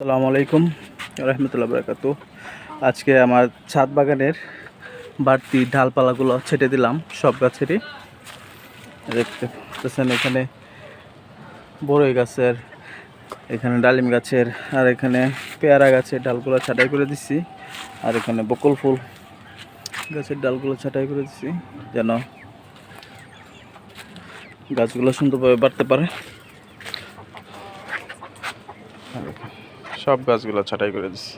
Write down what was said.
আসসালামু আলাইকুম রহমতুল্লাহ বরকাত আজকে আমার ছাদ বাগানের বাড়তি ডালপালাগুলো ছেটে দিলাম সব গাছেরই। দেখতে পাচ্ছেন এখানে বড়ই গাছের, এখানে ডালিম গাছের, আর এখানে পেয়ারা গাছের ডালগুলো ছাঁটাই করে দিচ্ছি আর এখানে বকুল ফুল গাছের ডালগুলো ছাঁটাই করে দিছি, যেন গাছগুলো সুন্দরভাবে বাড়তে পারে। সব গাছগুলো ছাটাই করে দিচ্ছি